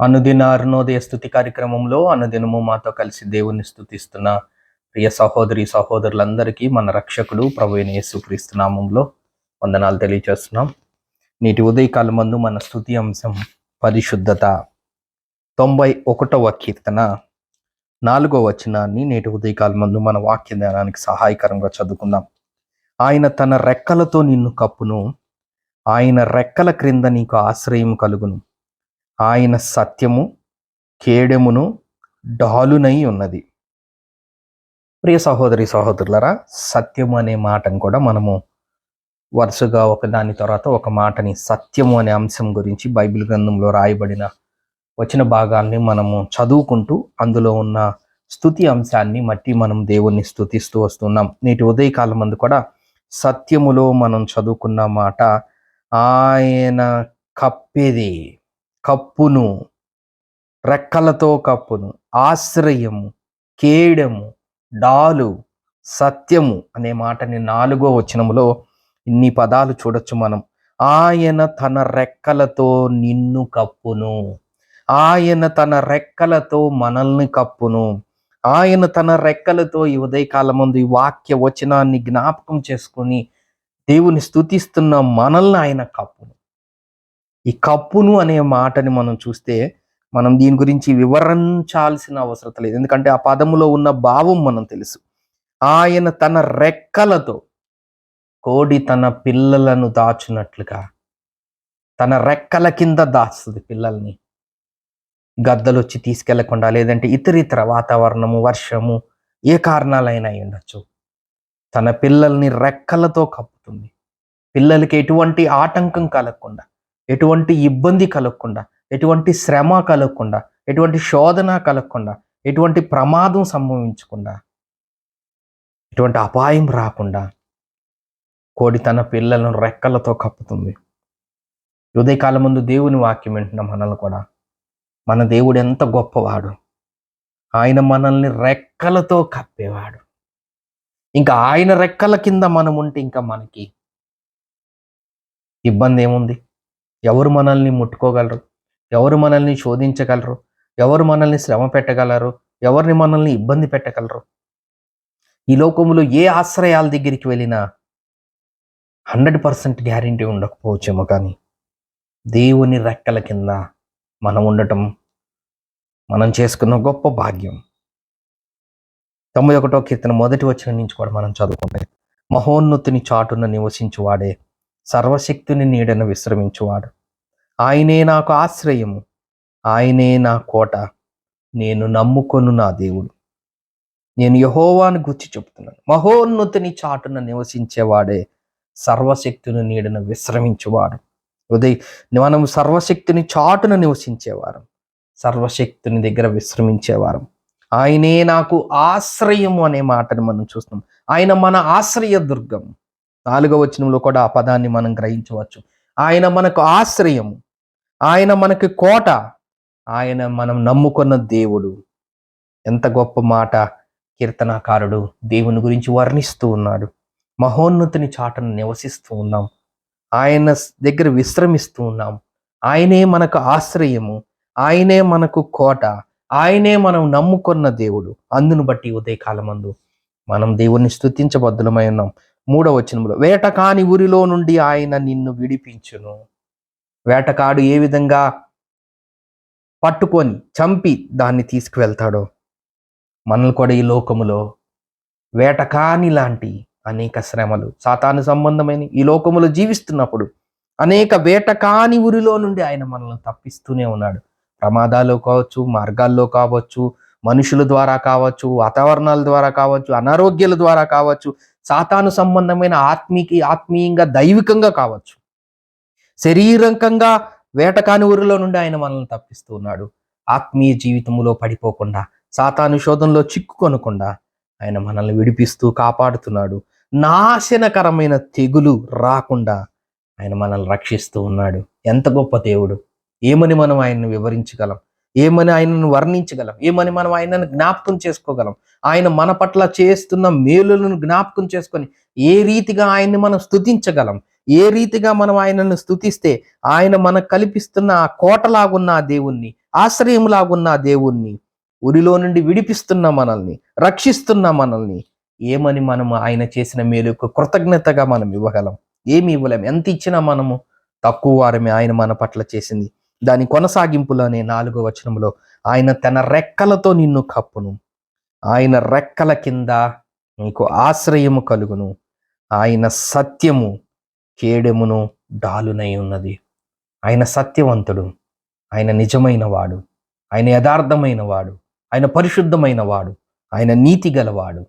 అనుదిన అరుణోదయ స్థుతి కార్యక్రమంలో అనుదినము మాతో కలిసి దేవుణ్ణి స్థుతిస్తున్న ప్రియ సహోదరి సహోదరులందరికీ మన రక్షకుడు ప్రభు అయిన యేసుక్రీస్తు నామంలో వందనాలు తెలియజేస్తున్నాం నేటి ఉదయకాలం మందు మన స్థుతి అంశం పరిశుద్ధత. తొంభై ఒకటవ కీర్తన నాలుగో వచనాన్ని నేటి ఉదయకాలం మందు మన వాక్య ధ్యానానికి సహాయకరంగా చదువుకుందాం. ఆయన తన రెక్కలతో నిన్ను కప్పును ఆయన రెక్కల క్రింద నీకు ఆశ్రయం కలుగును. ఆయన సత్యము కేడెమును డాలునై ఉన్నది. ప్రియ సహోదరి సహోదరులరా సత్యము అనే మాటను కూడా మనము వరుసగా ఒక దాని తర్వాత ఒక మాటని సత్యము అనే అంశం గురించి బైబిల్ గ్రంథంలో రాయబడిన వచ్చిన భాగాల్ని మనము చదువుకుంటూ అందులో ఉన్న స్థుతి అంశాన్ని మట్టి మనం దేవుణ్ణి స్థుతిస్తూ వస్తున్నాం. నేటి ఉదయకాలం మందు కూడా సత్యములో మనం చదువుకున్న మాట ఆయన కప్పేది. కప్పును రెక్కలతో కప్పును ఆశ్రయము కేడము డాలు సత్యము అనే మాటని నాలుగో వచనములో ఇన్ని పదాలు చూడొచ్చు మనం. ఆయన తన రెక్కలతో నిన్ను కప్పును. ఆయన తన రెక్కలతో మనల్ని కప్పును. ఆయన తన రెక్కలతో ఈ ఉదయకాలం ముందు ఈ వాక్య వచనాన్ని జ్ఞాపకం చేసుకుని దేవుని స్థుతిస్తున్న మనల్ని ఆయన కప్పును. ఈ కప్పును అనే మాటని మనం చూస్తే మనం దీని గురించి వివరించాల్సిన అవసరం లేదు. ఎందుకంటే ఆ పదములో ఉన్న భావం మనం తెలుసు. ఆయన తన రెక్కలతో కోడి తన పిల్లలను దాచునట్లుగా తన రెక్కల కింద దాస్తుంది పిల్లల్ని. గద్దలు వచ్చి తీసుకెళ్ళకుండా లేదంటే ఇతరితర వాతావరణము వర్షము ఏ కారణాలైనా ఉండొచ్చు. తన పిల్లల్ని రెక్కలతో కప్పుతుంది. పిల్లలకి ఎటువంటి ఆటంకం కలగకుండా. ఎటువంటి ఇబ్బంది కలగకుండా ఎటువంటి శ్రమ కలగకుండా ఎటువంటి శోధన కలగకుండా ఎటువంటి ప్రమాదం సంభవించకుండా ఎటువంటి అపాయం రాకుండా కోడి తన పిల్లలను రెక్కలతో కప్పుతుంది. ఉదయకాలం ముందు దేవుని వాక్యం వింటున్న మనల్ని కూడా మన దేవుడు ఎంత గొప్పవాడు. ఆయన మనల్ని రెక్కలతో కప్పేవాడు. ఇంకా ఆయన రెక్కల కింద మనం ఉంటే ఇంకా మనకి ఇబ్బంది ఏముంది? ఎవరు మనల్ని ముట్టుకోగలరు? ఎవరు మనల్ని శోధించగలరు? ఎవరు మనల్ని శ్రమ పెట్టగలరు? ఎవరిని మనల్ని ఇబ్బంది పెట్టగలరు? ఈ లోకములో ఏ ఆశ్రయాల దగ్గరికి వెళ్ళినా హండ్రెడ్ పర్సెంట్ గ్యారంటీ ఉండకపోవచ్చేమో కానీ దేవుని రెక్కల కింద మనం ఉండటం మనం చేసుకున్న గొప్ప భాగ్యం. తొంభై ఒకటో కీర్తన మొదటి వచ్చిన నుంచి కూడా మనం చదువుకుంటాం మహోన్నతుని చాటున నివసించువాడే సర్వశక్తిని నీడను విశ్రమించువాడు. ఆయనే నాకు ఆశ్రయము. ఆయనే నా కోట. నేను నమ్ముకొను నా దేవుడు. నేను యహోవాను గుర్చి చెప్తున్నాను. మహోన్నతిని చాటున నివసించేవాడే సర్వశక్తుని నీడను విశ్రమించువాడు. ఉదయ్ మనం సర్వశక్తిని చాటున నివసించేవారం. సర్వశక్తుని దగ్గర విశ్రమించేవారం. ఆయనే నాకు ఆశ్రయము అనే మాటని మనం చూస్తాం ఆయన మన ఆశ్రయ దుర్గం. నాలుగవ వచనంలో కూడా ఆ పదాన్ని మనం గ్రహించవచ్చు. ఆయన మనకు ఆశ్రయము. ఆయన మనకి కోట. ఆయన మనం నమ్ముకున్న దేవుడు. ఎంత గొప్ప మాట కీర్తనాకారుడు. దేవుని గురించి వర్ణిస్తూ ఉన్నాడు. మహోన్నతిని చాటను నివసిస్తూ ఉన్నాం. ఆయన దగ్గర విశ్రమిస్తూ ఉన్నాం. ఆయనే మనకు ఆశ్రయము. ఆయనే మనకు కోట. ఆయనే మనం నమ్ముకున్న దేవుడు. అందును బట్టి ఉదయకాలమందు మనం దేవుణ్ణి స్థుతించబద్దులమై ఉన్నాం. మూడవ వచనంలో వేటకాని ఊరిలో నుండి ఆయన నిన్ను విడిపించును. వేటకాడు ఏ విధంగా పట్టుకొని చంపి దాన్ని తీసుకువెళ్తాడో. మనల్ని కూడా ఈ లోకములో వేటకాని లాంటి అనేక శ్రమలు సాతాను సంబంధమైన ఈ లోకములో జీవిస్తున్నప్పుడు అనేక వేటకాని ఊరిలో నుండి ఆయన మనల్ని తప్పిస్తూనే ఉన్నాడు. ప్రమాదాలు కావచ్చు మార్గాల్లో కావచ్చు మనుషుల ద్వారా కావచ్చు వాతావరణాల ద్వారా కావచ్చు అనారోగ్యాల ద్వారా కావచ్చు సాతాను సంబంధమైన ఆత్మీకి ఆత్మీయంగా దైవికంగా కావచ్చు. శరీరకంగా వేటకాని ఊరిలో నుండి ఆయన మనల్ని తప్పిస్తూ ఉన్నాడు. ఆత్మీయ జీవితంలో పడిపోకుండా సాతాను శోధంలో చిక్కుకొనకుండా ఆయన మనల్ని విడిపిస్తూ కాపాడుతున్నాడు. నాశనకరమైన తెగులు రాకుండా ఆయన మనల్ని రక్షిస్తూ ఉన్నాడు. ఎంత గొప్ప దేవుడు. ఏమని మనం ఆయన్ని వివరించగలం? ఏమని ఆయనను వర్ణించగలం? ఏమని మనం ఆయనను జ్ఞాపకం చేసుకోగలం? ఆయన మన పట్ల చేస్తున్న మేలులను జ్ఞాపకం చేసుకొని ఏ రీతిగా ఆయన్ని మనం స్తుతించగలం? ఏ రీతిగా మనం ఆయనను స్థుతిస్తే ఆయన మనకు కల్పిస్తున్న ఆ కోటలాగున్న ఆ దేవుణ్ణి ఆశ్రయంలాగున్న ఆ దేవుణ్ణి ఉరిలో నుండి విడిపిస్తున్న మనల్ని రక్షిస్తున్న మనల్ని ఏమని మనము ఆయన చేసిన మేలుకు కృతజ్ఞతగా మనం ఇవ్వగలం? ఏమి ఇవ్వలేం. ఎంత ఇచ్చినా మనము తక్కువ వారమే ఆయన మన పట్ల చేసింది. దాని కొనసాగింపులోనే నాలుగో వచనంలో ఆయన తన రెక్కలతో నిన్ను కప్పును. ఆయన రెక్కల కింద నీకు ఆశ్రయము కలుగును. ఆయన సత్యము కేడెమును డాలునై ఉన్నది. ఆయన సత్యవంతుడు. ఆయన నిజమైన వాడు. ఆయన యథార్థమైన వాడు. ఆయన పరిశుద్ధమైన వాడు. ఆయన నీతి గలవాడు.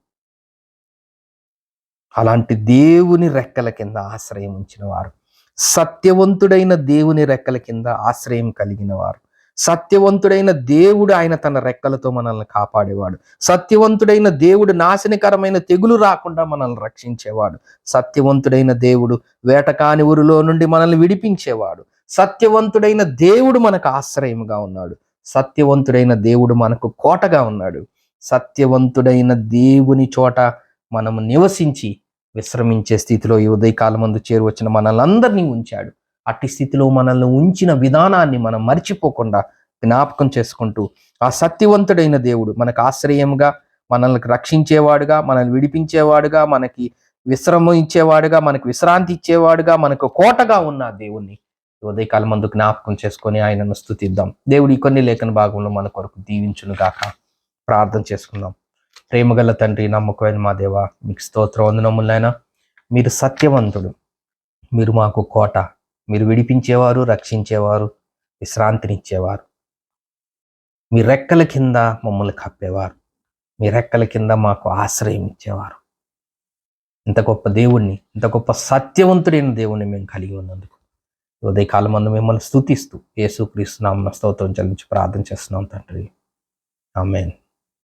అలాంటి దేవుని రెక్కల కింద ఆశ్రయం ఉంచిన వారు సత్యవంతుడైన దేవుని రెక్కల కింద ఆశ్రయం కలిగిన వారు సత్యవంతుడైన దేవుడు ఆయన తన రెక్కలతో మనల్ని కాపాడేవాడు. సత్యవంతుడైన దేవుడు నాశనకరమైన తెగులు రాకుండా మనల్ని రక్షించేవాడు. సత్యవంతుడైన దేవుడు వేటకాని ఊరిలో నుండి మనల్ని విడిపించేవాడు. సత్యవంతుడైన దేవుడు మనకు ఆశ్రయముగా ఉన్నాడు. సత్యవంతుడైన దేవుడు మనకు కోటగా ఉన్నాడు. సత్యవంతుడైన దేవుని చోట మనము నివసించి విశ్రమించే స్థితిలో ఈ ఉదయకాలం ముందు చేరువచ్చిన మనల్ని అందరినీ ఉంచాడు. అట్టి స్థితిలో మనల్ని ఉంచిన విధానాన్ని మనం మర్చిపోకుండా జ్ఞాపకం చేసుకుంటూ ఆ సత్యవంతుడైన దేవుడు మనకు ఆశ్రయంగా మనల్ని రక్షించేవాడుగా మనల్ని విడిపించేవాడుగా మనకి విశ్రమ ఇచ్చేవాడుగా మనకు విశ్రాంతి ఇచ్చేవాడుగా మనకు కోటగా ఉన్న దేవుణ్ణి ఉదయకాలం ముందు జ్ఞాపకం చేసుకొని ఆయనను స్థుతిద్దాం. దేవుడు ఈ కొన్ని లేఖన భాగంలో మన కొరకు దీవించును గాక ప్రార్థన చేసుకుందాం. ప్రేమగల తండ్రి నమ్మకమైన మా దేవ మీకు స్తోత్ర వందనములైనా మీరు సత్యవంతుడు. మీరు మాకు కోట. మీరు విడిపించేవారు రక్షించేవారు విశ్రాంతినిచ్చేవారు. మీ రెక్కల కింద మమ్మల్ని కప్పేవారు. మీ రెక్కల కింద మాకు ఆశ్రయం ఇచ్చేవారు. ఇంత గొప్ప దేవుణ్ణి ఇంత గొప్ప సత్యవంతుడైన దేవుణ్ణి మేము కలిగి ఉన్నందుకు ఉదయకాలం మందు మిమ్మల్ని స్తుతిస్తూ యేసుక్రీస్తు నామ స్తోత్రం చెల్లించి ప్రార్థన చేస్తున్నాం తండ్రి. ఆమెన్.